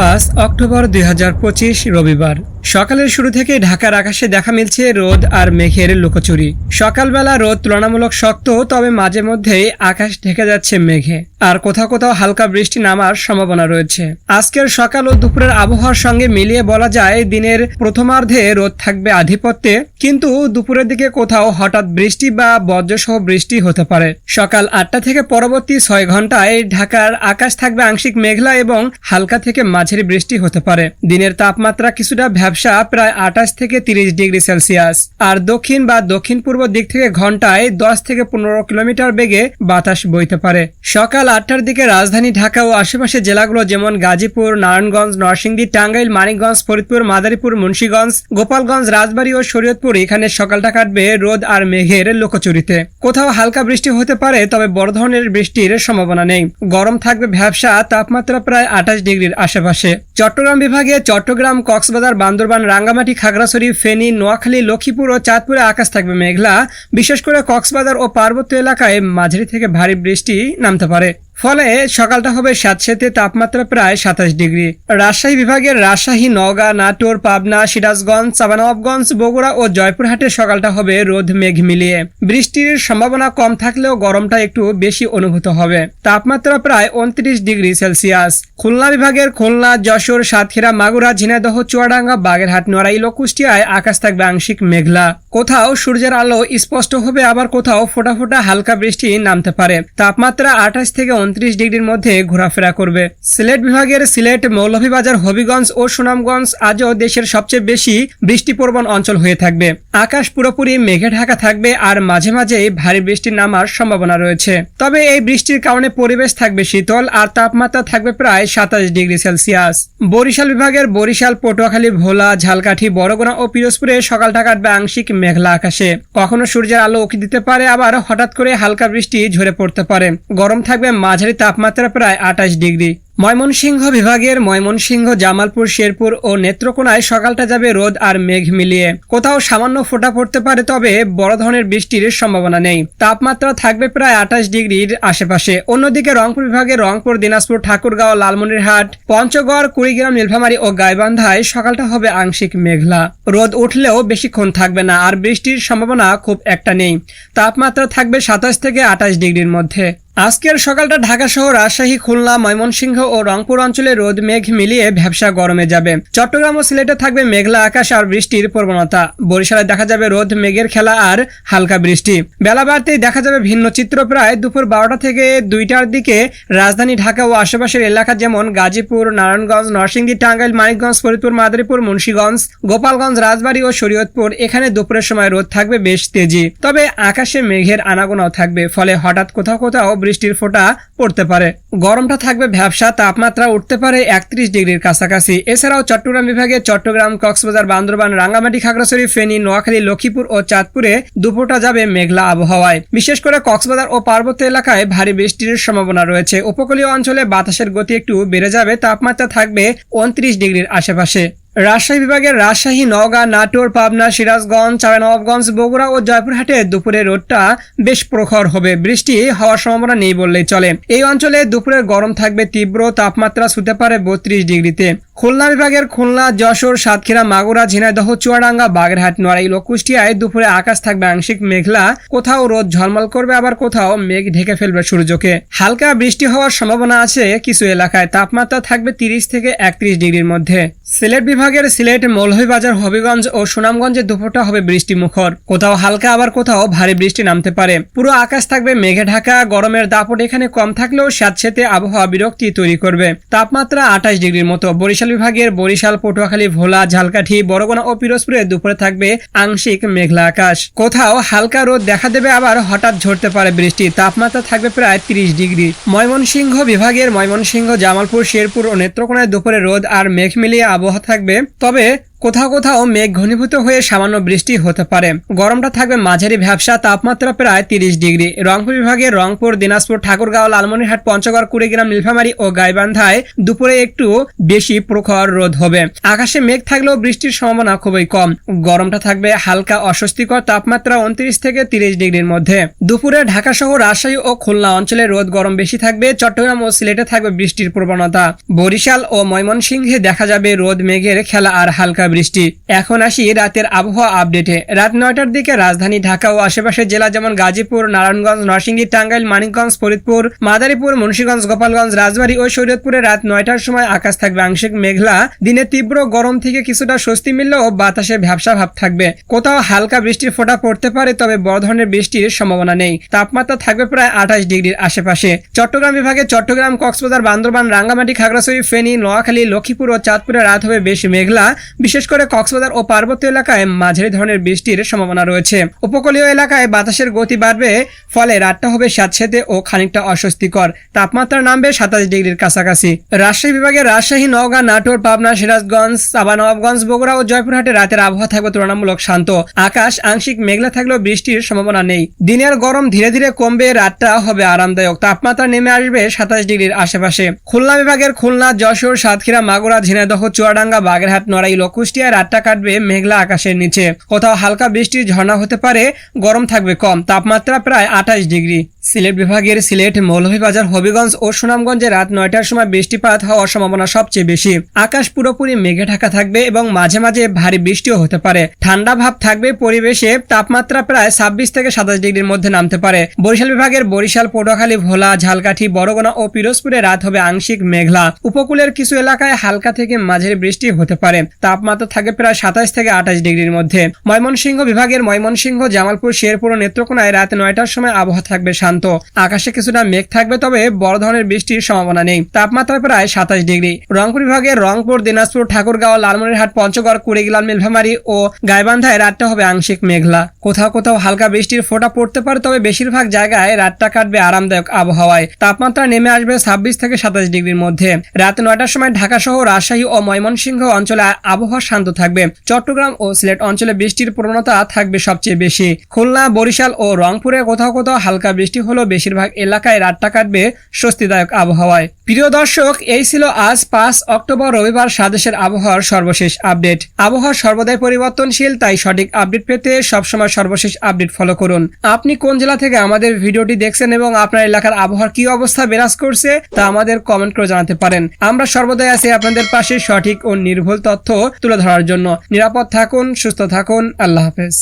পাঁচ অক্টোবর দুই হাজার পঁচিশ রবিবার। সকালের শুরু থেকে ঢাকার আকাশে দেখা মিলছে রোদ আর মেঘের লুকোচুরি। সকালবেলা রোদ তুলনামূলক শক্ত, তবে মাঝে মধ্যেই আকাশ ঢেকে যাচ্ছে মেঘে। আর কোথাও কোথাও হালকা বৃষ্টি নামার সম্ভাবনা রয়েছে। আজকের সকাল ও দুপুরের আবহাওয়ার সঙ্গে মিলিয়ে বলা যায়, দিনের প্রথমার্ধে রোদ থাকবে আধিপত্যে, কিন্তু দুপুরের দিকে কোথাও হঠাৎ বৃষ্টি বা বজ্রসহ বৃষ্টি হতে পারে। সকাল আটটা থেকে পরবর্তী ছয় ঘন্টায় ঢাকার আকাশ থাকবে আংশিক মেঘলা এবং হালকা থেকে মাঝারি বৃষ্টি হতে পারে। দিনের তাপমাত্রা কিছুটা ভ্যাবসা প্রায় আঠাশ থেকে তিরিশ ডিগ্রি সেলসিয়াস। আর দক্ষিণ বা দক্ষিণ পূর্ব দিক থেকে ঘন্টায় দশ থেকে পনেরো কিলোমিটার বেগে বাতাস বইতে পারে। সকাল আটটার দিকে রাজধানী ঢাকা ও আশেপাশের জেলাগুলো যেমন গাজীপুর, নারায়ণগঞ্জ, নরসিংদী, টাঙ্গাইল, মানিকগঞ্জ, ফরিদপুর, মাদারীপুর, মুন্সীগঞ্জ, গোপালগঞ্জ, রাজবাড়ী ও শরীয়তপুর এখানে সকালটা কাটবে রোদ আর মেঘের লোকচুরিতে। কোথাও হালকা বৃষ্টি হতে পারে, তবে বড় ধরনের বৃষ্টির সম্ভাবনা নেই। গরম থাকবে ভ্যাবসা, তাপমাত্রা প্রায় আঠাশ ডিগ্রির আশেপাশে। চট্টগ্রাম বিভাগে চট্টগ্রাম, কক্সবাজার, বান্দরবান, রাঙ্গামাটি, খাগড়াছড়ি, ফেনী, নোয়াখালী, লক্ষ্মীপুর ও চাঁদপুরে আকাশ থাকবে মেঘলা। বিশেষ করে কক্সবাজার ও পার্বত্য এলাকায় মাঝারি থেকে ভারী বৃষ্টি নামতে পারে। ফলে সকালটা হবে স্যাঁতসেতে তাপমাত্রা প্রায় সাতাশ ডিগ্রি। রাজশাহী বিভাগের রাজশাহী, নওগাঁ, নাটোর, পাবনা, সিরাজগঞ্জ চাবানবাবগঞ্জ বগুড়া ও জয়পুরহাটের সকালটা হবে রোদ মেঘ মিলিয়ে। বৃষ্টির সম্ভাবনা কম থাকলেও গরমটা একটু বেশি অনুভূত হবে। তাপমাত্রা প্রায় উনত্রিশ ডিগ্রি সেলসিয়াস। খুলনা বিভাগের খুলনা, যশোর, সাতক্ষীরা, মাগুরা, ঝিনাইদহ, চুয়াডাঙ্গা, বাগেরহাট, নড়াইল ও কুষ্টিয়ায় আকাশ থাকবে আংশিক মেঘলা। কোথাও সূর্যের আলো স্পষ্ট হবে, আবার কোথাও ফোটা ফোটা হালকা বৃষ্টি নামতে পারে। তাপমাত্রা আঠাশ থেকে উনত্রিশ ডিগ্রির মধ্যে ঘোরাফেরা করবে। সিলেট বিভাগের সিলেট মৌলভীবাজার, হবিগঞ্জ ও সুনামগঞ্জ আজও দেশের সবচেয়ে বেশি বৃষ্টিপ্রবণ অঞ্চল হয়ে থাকবে। আকাশ পুরোপুরি মেঘে ঢাকা থাকবে আর মাঝে মাঝে ভারী বৃষ্টি নামার সম্ভাবনা রয়েছে। তবে এই বৃষ্টির কারণে পরিবেশ থাকবে শীতল আর তাপমাত্রা থাকবে প্রায় সাতাশ ডিগ্রি সেলসিয়াস। বরিশাল বিভাগের বরিশাল, পটুয়াখালী, ভোলা, ঝালকাঠি, বড়গুনা ও পিরোজপুরে সকালটা কাটবে আংশিক মেঘলা আকাশে। কখনো সূর্যের আলো উকি দিতে পারে, আবার হঠাৎ করে হালকা বৃষ্টি ঝরে পড়তে পারে। গরম থাকবে মাঝারি তাপমাত্রা প্রায় আঠাশ ডিগ্রি। ময়মনসিংহ বিভাগের ময়মনসিংহ, জামালপুর, শেরপুর ও নেত্রকোনায় সকালটা যাবে রোদ আর মেঘ মিলিয়ে। কোথাও সামান্য ফোটা পড়তে পারে, তবে বড় ধরনের বৃষ্টির সম্ভাবনা নেই। তাপমাত্রা থাকবে প্রায় আঠাশ ডিগ্রির আশেপাশে। অন্যদিকে রংপুর বিভাগের রংপুর, দিনাজপুর, ঠাকুরগাঁও, লালমনিরহাট, পঞ্চগড়, কুড়িগ্রাম, নীলফামারী ও গাইবান্ধায় সকালটা হবে আংশিক মেঘলা। রোদ উঠলেও বেশিক্ষণ থাকবে না, আর বৃষ্টির সম্ভাবনা খুব একটা নেই। তাপমাত্রা থাকবে সাতাশ থেকে আঠাশ ডিগ্রির মধ্যে। আজকের সকালটা ঢাকা সহ রাজশাহী, খুলনা, ময়মনসিংহ ও রংপুর অঞ্চলে রোদ, মেঘ মিলিয়ে ভ্যাবসা গরমে যাবে। চট্টগ্রাম ও সিলেটে থাকবে মেঘলা আকাশ আর বৃষ্টির প্রবণতা। বরিশালে দেখা যাবে রোদ, মেঘের খেলা আর হালকা বৃষ্টি। বেলা বাড়তেই দেখা যাবে ভিন্ন চিত্র। প্রায় দুপুর বারোটা থেকে দুইটার দিকে রাজধানী ঢাকা ও আশেপাশের এলাকা যেমন গাজীপুর, নারায়ণগঞ্জ, নরসিংদী, টাঙ্গাইল, মানিকগঞ্জ, ফরিদপুর, মাদারীপুর, মুন্সীগঞ্জ, গোপালগঞ্জ, রাজবাড়ী ও শরীয়তপুর এখানে দুপুরের সময় রোদ থাকবে বেশ তেজি। তবে আকাশে মেঘের আনাগোনাও থাকবে। ফলে হঠাৎ কোথাও কোথাও বৃষ্টির ফোঁটা পড়তে পারে। গরমটা থাকবে ভ্যাবসা, তাপমাত্রা উঠতে পারে একত্রিশ ডিগ্রির কাছাকাছি। এছাড়াও চট্টগ্রাম বিভাগে চট্টগ্রাম, কক্সবাজার, বান্দরবান, রাঙ্গামাটি, খাগড়াছড়ি, ফেনী, নোয়াখালী, লক্ষ্মীপুর ও চাঁদপুরে দুপুরটা যাবে মেঘলা আবহাওয়ায়। বিশেষ করে কক্সবাজার ও পার্বত্য এলাকায় ভারী বৃষ্টির সম্ভাবনা রয়েছে। উপকূলীয় অঞ্চলে বাতাসের গতি একটু বেড়ে যাবে, তাপমাত্রা থাকবে উনত্রিশ ডিগ্রির আশেপাশে। রাজশাহী বিভাগের রাজশাহী, নওগাঁ, নাটোর, পাবনা, সিরাজগঞ্জ চাঁপানবাবগঞ্জ বগুড়া ও জয়পুরহাটে দুপুরে রোদটা বেশ প্রখর হবে। বৃষ্টি হওয়ার সম্ভাবনা নেই বললেই চলে। এই অঞ্চলে দুপুরের গরম থাকবে তীব্র, তাপমাত্রা ছুতে পারে বত্রিশ ডিগ্রিতে। খুলনা বিভাগের খুলনা, যশোর, সাতক্ষীরা, মাগুরা, ঝিনাইদহ, চুয়াডাঙ্গা, বাগেরহাট নড়াইল কুষ্টিয়ায় দুপুরে আকাশ থাকবে আংশিক মেঘলা। কোথাও রোদ ঝলমল করবে, আবার কোথাও মেঘ ঢেকে ফেলবে সূর্যকে। হালকা বৃষ্টি হওয়ার সম্ভাবনা আছে কিছু এলাকায়। তাপমাত্রা থাকবে তিরিশ থেকে একত্রিশ ডিগ্রির মধ্যে। সিলেট বিভাগের সিলেট, মৌলভীবাজার, হবিগঞ্জ ও সুনামগঞ্জে দুপুরটা হবে বৃষ্টি মুখর কোথাও হালকা, আবার কোথাও ভারী বৃষ্টি নামতে পারে। পুরো আকাশ থাকবে মেঘে ঢাকা, গরমের দাপট এখানে কম থাকলেও স্যাঁতসেতে আবহাওয়া বিরক্তি তৈরি করবে। তাপমাত্রা আঠাশ ডিগ্রির মতো। বরিশাল বিভাগের বরিশাল, পটুয়াখালী, ভোলা, ঝালকাঠি বরগোনা ও পিরোজপুরে দুপুরে থাকবে আংশিক মেঘলা আকাশ। কোথাও হালকা রোদ দেখা দেবে, আবার হঠাৎ ঝরতে পারে বৃষ্টি। তাপমাত্রা থাকবে প্রায় তিরিশ ডিগ্রি। ময়মনসিংহ বিভাগের ময়মনসিংহ, জামালপুর, শেরপুর ও নেত্রকোনায় দুপুরে রোদ আর মেঘ মিলিয়ে আবহাওয়া থাকবে। তবে কোথাও কোথাও মেঘ ঘনীভূত হয়ে সামান্য বৃষ্টি হতে পারে। গরমটা থাকবে মাঝারি ভ্যাবসা, তাপমাত্রা প্রায় তিরিশ ডিগ্রি। রংপুর বিভাগে রংপুর, দিনাজপুর, ঠাকুরগাঁও, লালমনিরহাট, পঞ্চগড়, কুড়িগ্রাম, নীলফামারী ও গাইবান্ধায় দুপুরে একটু বেশি প্রখর রোদ হবে। আকাশে মেঘ থাকলেও বৃষ্টির সম্ভাবনা খুবই কম। গরমটা থাকবে হালকা অস্বস্তিকর তাপমাত্রা উনত্রিশ থেকে তিরিশ ডিগ্রির মধ্যে। দুপুরে ঢাকা সহ রাজশাহী ও খুলনা অঞ্চলে রোদ গরম বেশি থাকবে, চট্টগ্রাম ও সিলেটে থাকবে বৃষ্টির প্রবণতা। বরিশাল ও ময়মনসিংহে দেখা যাবে রোদ, মেঘের খেলা আর হালকা বৃষ্টি। এখন আসি রাতের আবহাওয়া আপডেটে। রাত নয়টার দিকে রাজধানী ঢাকা ও আশেপাশের জেলা যেমন গাজীপুর, নারায়ণগঞ্জ, নরসিংদী, টাঙ্গাইল, মানিকগঞ্জ, ফরিদপুর, মাদারীপুর, মুন্সিগঞ্জ, গোপালগঞ্জ, রাজবাড়ী ও শরীয়তপুরে রাত নয়টার সময় আকাশ থাকবে আংশিক মেঘলা। দিনে তীব্র গরম থেকে কিছুটা স্বস্তি মিললেও বাতাসে ভ্যাবসা ভাব থাকবে। কোথাও হালকা বৃষ্টির ফোঁটা পড়তে পারে, তবে বড় ধরনের বৃষ্টির সম্ভাবনা নেই। তাপমাত্রা থাকবে প্রায় আঠাশ ডিগ্রির আশেপাশে। চট্টগ্রাম বিভাগে চট্টগ্রাম, কক্সবাজার, বান্দরবান, রাঙ্গামাটি, খাগড়াছড়ি, ফেনী, নোয়াখালী, লক্ষ্মীপুর ও চাঁদপুরে রাত হবে বেশি মেঘলা। বিশেষ করে কক্সবাজার ও পার্বত্য এলাকায় মাঝারি ধরনের বৃষ্টির সম্ভাবনা রয়েছে। উপকূলীয় এলাকায় বাতাসের গতি বাড়বে, ফলে রাতটা হবে স্যাঁতসেঁতে ও খানিকটা অস্বস্তিকর। তাপমাত্রা নামবে সাতাশ ডিগ্রির কাছাকাছি। রাজশাহী বিভাগের রাজশাহী, নওগাঁ, নাটোর, পাবনা, সিরাজগঞ্জ সাবানবাবগঞ্জ বগুড়া ও জয়পুরহাটে রাতের আবহাওয়া থাকবে তুলনামূলক শান্ত। আকাশ আংশিক মেঘলা থাকলেও বৃষ্টির সম্ভাবনা নেই। দিনের গরম ধীরে ধীরে কমবে, রাতটা হবে আরামদায়ক। তাপমাত্রা নেমে আসবে সাতাশ ডিগ্রির আশেপাশে। খুলনা বিভাগের খুলনা, যশোর, সাতক্ষীরা, মাগুরা, ঝিনাইদহ, চুয়াডাঙ্গা, বাগেরহাট, নড়াইল কুষ্টিয়া রাতটা কাটবে মেঘলা আকাশের নিচে। কোথাও হালকা বৃষ্টির ঝর্ণা হতে পারে, গরম থাকবে কম। তাপমাত্রা প্রায় আঠাশ ডিগ্রি। সিলেট বিভাগের সিলেট মৌলভীবাজার, হবিগঞ্জ ও সুনামগঞ্জে রাত নয়টার সময় বৃষ্টিপাত হওয়ার সম্ভাবনা সবচেয়ে বেশি। আকাশ পুরোপুরি মেঘে ঢাকা থাকবে এবং মাঝে মাঝে ভারী বৃষ্টিও হতে পারে। ঠান্ডা ভাব থাকবে পরিবেশে, তাপমাত্রা প্রায় ছাব্বিশ থেকে সাতাশ ডিগ্রির মধ্যে নামতে পারে। বরিশাল বিভাগের বরিশাল, পটুয়াখালী, ভোলা, ঝালকাঠি বরগুনা ও পিরোজপুরে রাত হবে আংশিক মেঘলা। উপকূলের কিছু এলাকায় হালকা থেকে মাঝের বৃষ্টি হতে পারে। তাপমাত্রা থাকে প্রায় সাতাশ থেকে আঠাশ ডিগ্রির মধ্যে। ময়মনসিংহ বিভাগের ময়মনসিংহ, জামালপুর, শেরপুর ও নেত্রকোনায় রাত নয়টার সময় আবহাওয়া থাকবে শান্ত। আকাশে কিছুটা মেঘ থাকবে, তবে বড় ধরনের বৃষ্টির সম্ভাবনা নেই। তাপমাত্রা প্রায় সাতাশ ডিগ্রি। রংপুর বিভাগের রংপুর, দিনাজপুর, ঠাকুরগাঁও, লালমনিরহাট, পঞ্চগড়, কুড়িগ্রাম, নীলফামারী ও গাইবান্ধায় রাতটা হবে আংশিক মেঘলা। কোথাও কোথাও হালকা বৃষ্টির ফোঁটা পড়তে পারে, তবে বেশিরভাগ জায়গায় রাতটা কাটবে আরামদায়ক আবহাওয়ায়। তাপমাত্রা নেমে আসবে ছাব্বিশ থেকে সাতাশ ডিগ্রির মধ্যে। রাত নয়টার সময় ঢাকা সহ রাজশাহী ও ময়মনসিংহ অঞ্চলে আবহাওয়া শান্ত থাকবে। চট্টগ্রাম ও সিলেট অঞ্চলে বৃষ্টির প্রবণতা থাকবে সবচেয়ে বেশি। খুলনা, বরিশাল ও রংপুরে কোথাও কোথাও হালকা বৃষ্টি হলেও বেশিরভাগ এলাকায় রাতটা কাটবে স্বস্তিদায়ক আবহাওয়ায়। প্রিয় দর্শক, এই ছিল আজ পাঁচ অক্টোবর, রবিবার স্বদেশের আবহাওয়ার সর্বশেষ আপডেট। আবহাওয়া সর্বদাই পরিবর্তনশীল, তাই সঠিক আপডেট পেতে সবসময় সর্বশেষ আপডেট ফলো করুন। আপনি কোন জেলা থেকে আমাদের ভিডিওটি দেখছেন এবং আপনার এলাকার আবহাওয়ার কি অবস্থা বিরাজ করছে, তা আমাদের কমেন্ট করে জানাতে পারেন। আমরা সর্বদাই আছি আপনাদের পাশে সঠিক ও নির্ভুল তথ্য তুলে ধরার জন্য নিরাপদ থাকুন সুস্থ থাকুন। আল্লাহ হাফেজ।